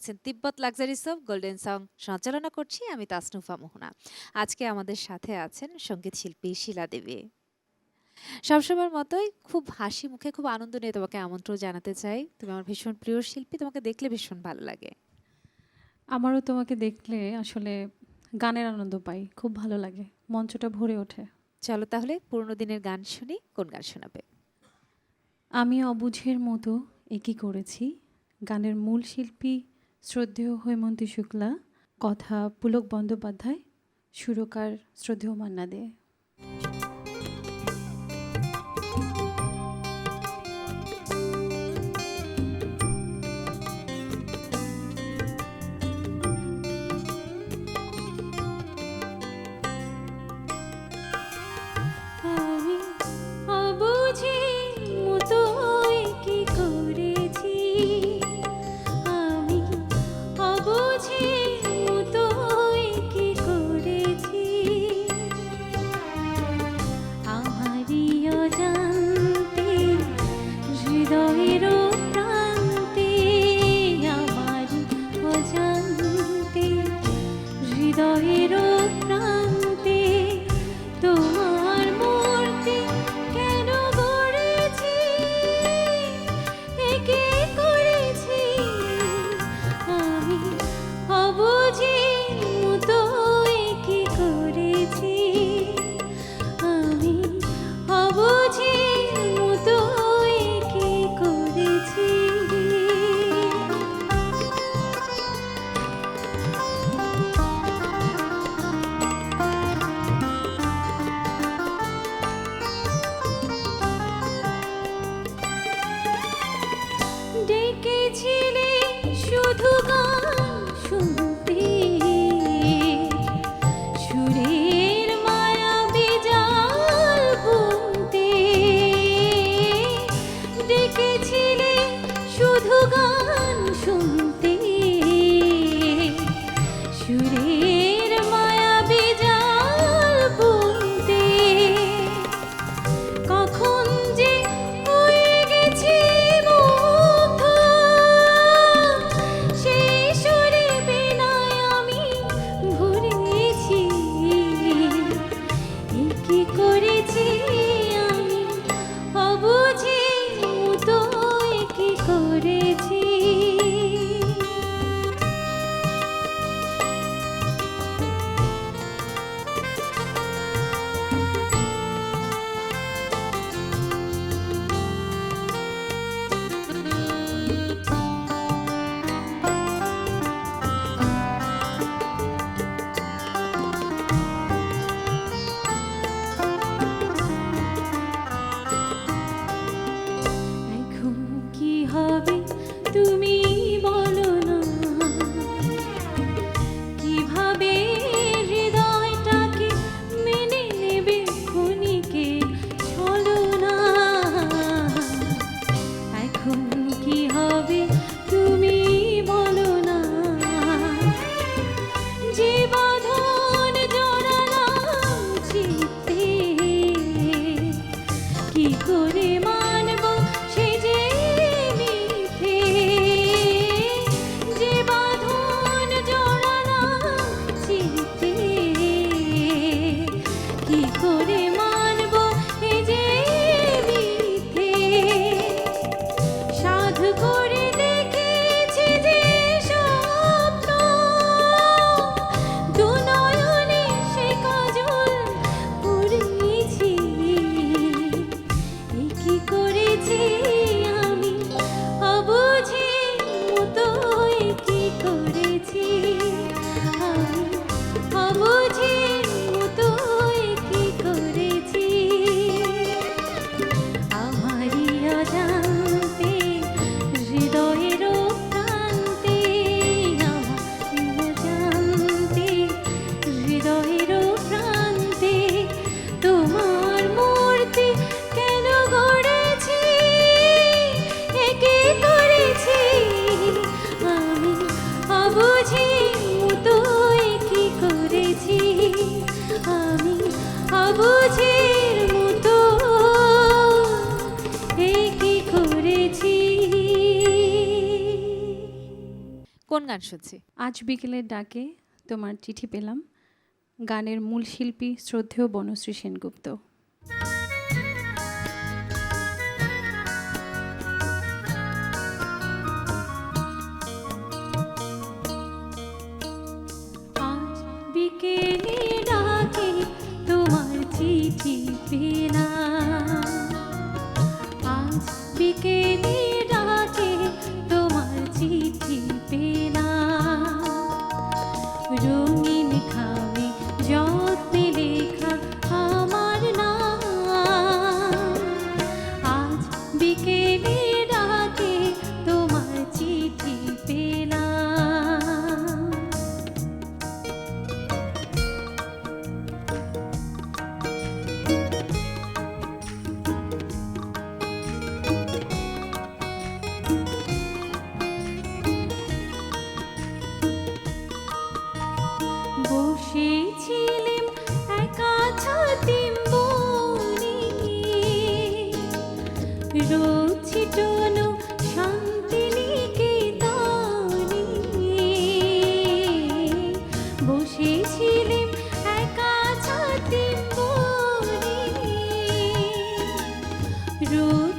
দেখছেন Tibet luxury সব golden song সঞ্চালনা করছি আমি তাসনুফা মোহনা। আজকে আমাদের সাথে আছেন সংগীত শিল্পী শিলা দেবী। সবসময়ের মতোই খুব হাসি মুখে খুব আনন্দ নিয়ে তোমাকে আমন্ত্রণ জানাতে চাই। তুমি আমার ভীষণ প্রিয় শিল্পী তোমাকে দেখলে ভীষণ ভালো লাগে। আমারও তোমাকে দেখলে আসলে গানের আনন্দ পাই খুব ভালো লাগে মঞ্চটা ভরে ওঠে। চলো তাহলে পুরনো দিনের গান শুনি কোন গান শোনাবে? আমি অবুঝের মতো একই করেছি গানের মূল শিল্পী শ্রদ্ধেয় হৈমন্তী শুক্লা কথা পুলক বন্দ্যোপাধ্যায় সুরকার শ্রদ্ধেয় মান্না দে। হৃদয়ের 就。কোন গান শুনছি? আজ বিকেলের ডাকে তোমার চিঠি পেলাম। গানের মূল শিল্পী শ্রদ্ধেয় বনশ্রী সেনগুপ্ত। বিকেলে ডাকে তোমার চিঠি পেলাম। ছিলিম একা ছাতিম বনে রোজ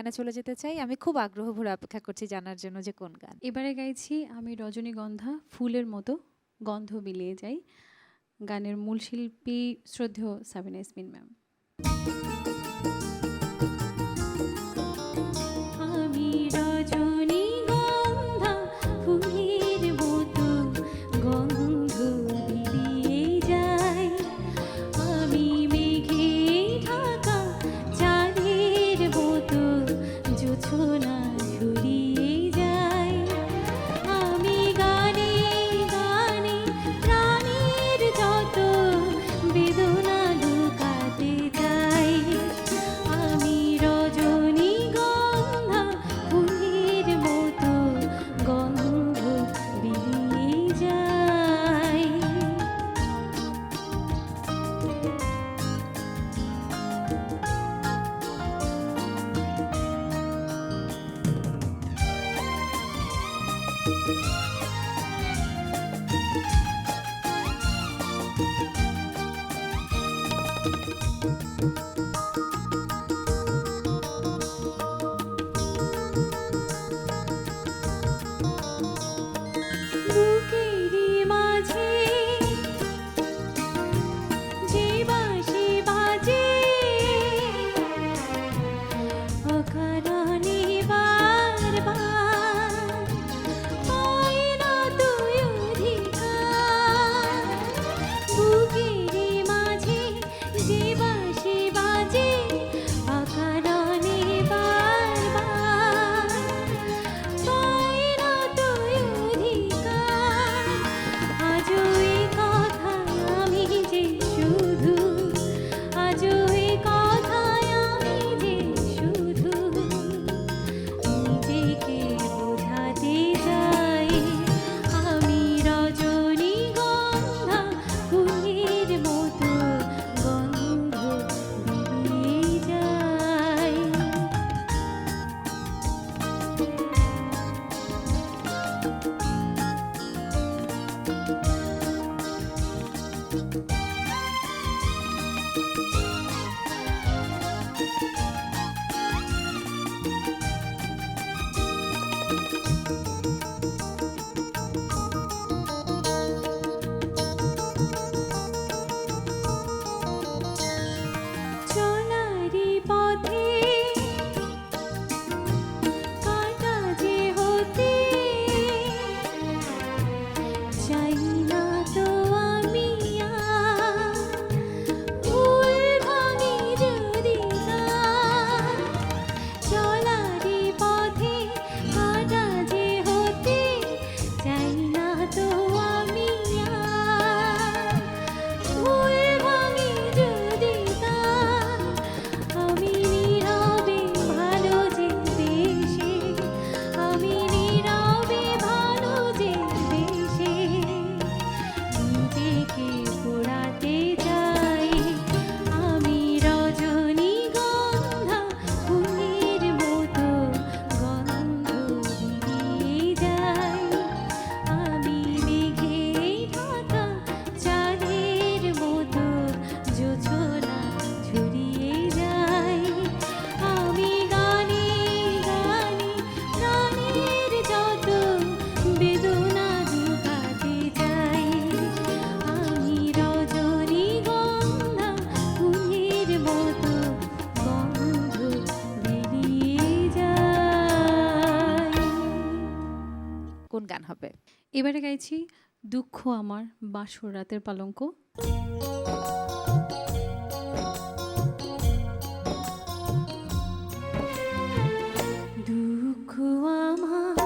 গানে চলে যেতে চাই। আমি খুব আগ্রহ ভরে অপেক্ষা করছি জানার জন্য যে কোন গান। এবারে গাইছি আমি রজনীগন্ধা, ফুলের মতো গন্ধ বিলিয়ে যাই। গানের মূল শিল্পী শ্রদ্ধেয় Sabina Yasmin ma'am. এবারে গাইছি দুঃখ আমার বাসর রাতের পালঙ্ক। দুঃখ আমার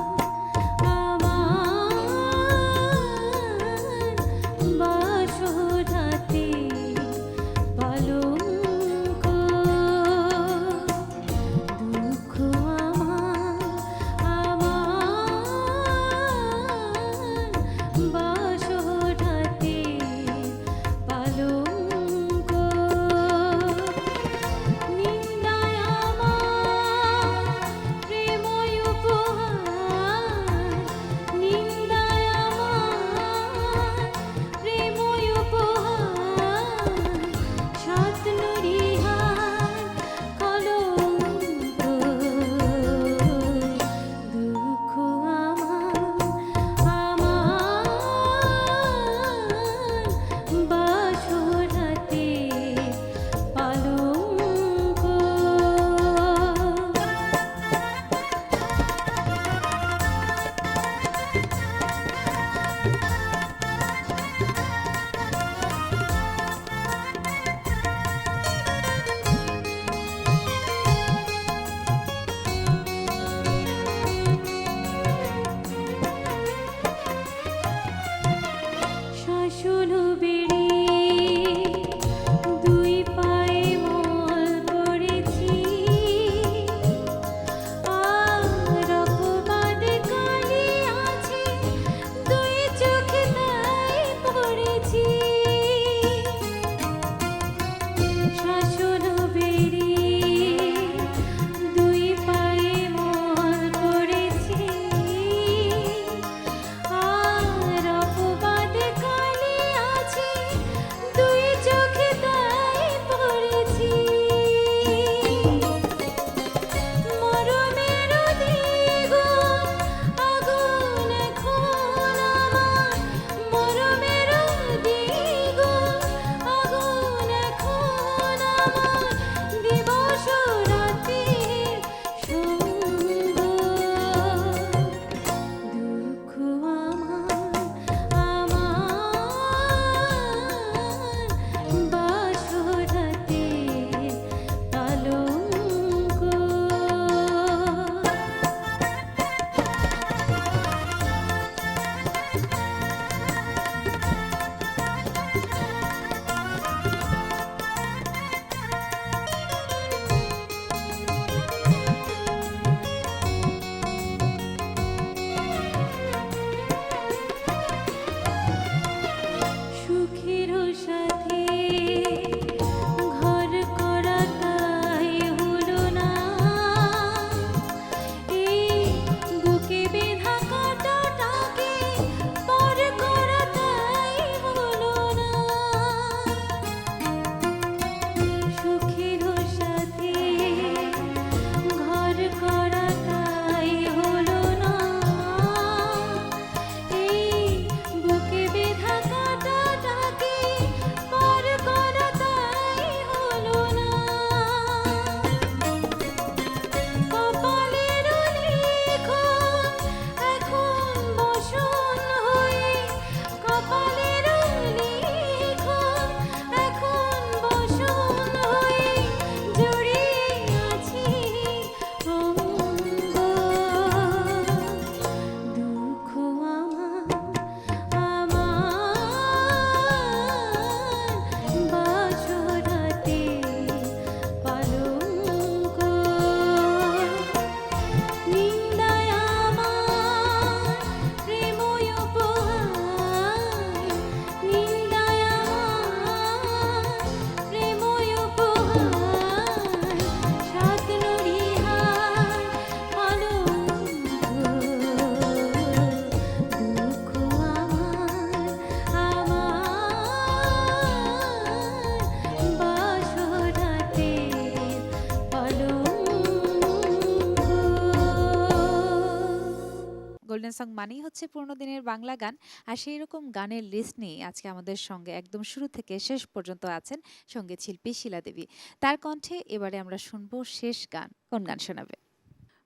সং মানেই হচ্ছে পুরনো দিনের বাংলা গান। আর সেই রকম গানের লিস্ট নিয়ে আজকে আমাদের সঙ্গে একদম শুরু থেকে শেষ পর্যন্ত আছেন সঙ্গে শিল্পী শিলা দেবী। তার কণ্ঠে এবারে আমরা শুনব শেষ গান। কোন গান শোনাবে?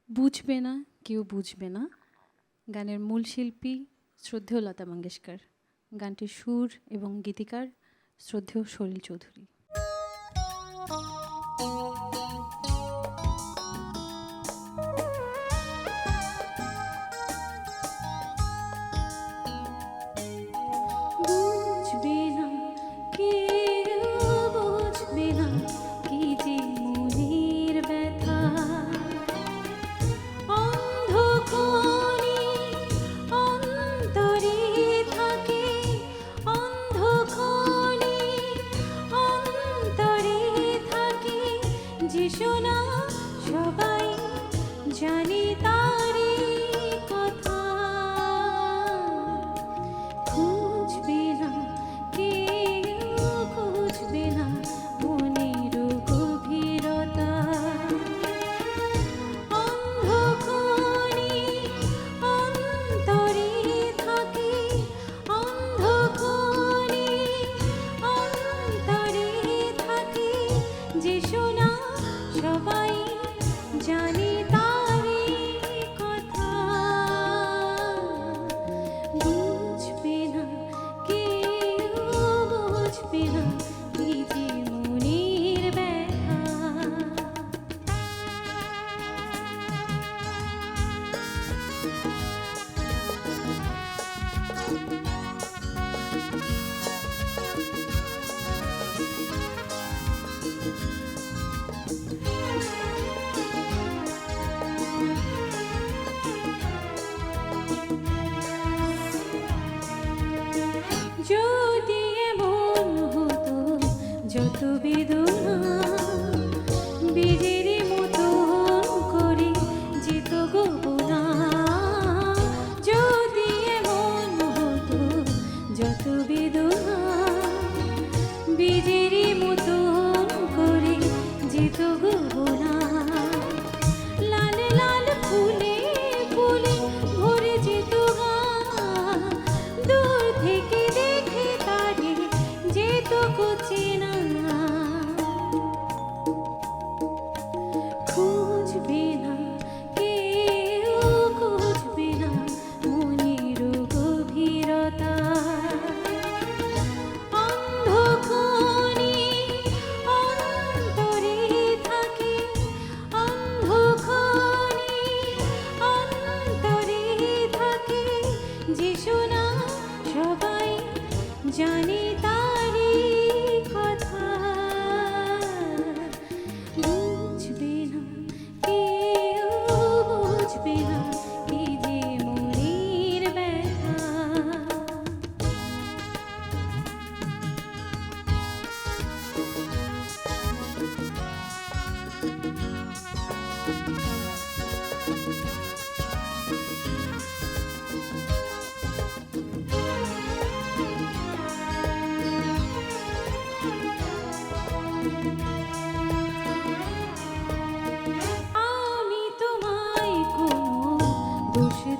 বুঝবে না, কেউ বুঝবে না। গানের মূল শিল্পী শ্রদ্ধেয় লতা মঙ্গেশকর। গানটির সুর এবং গীতিকার শ্রদ্ধেয় সলিল চৌধুরী। আমি তোমায় কোনো দোষ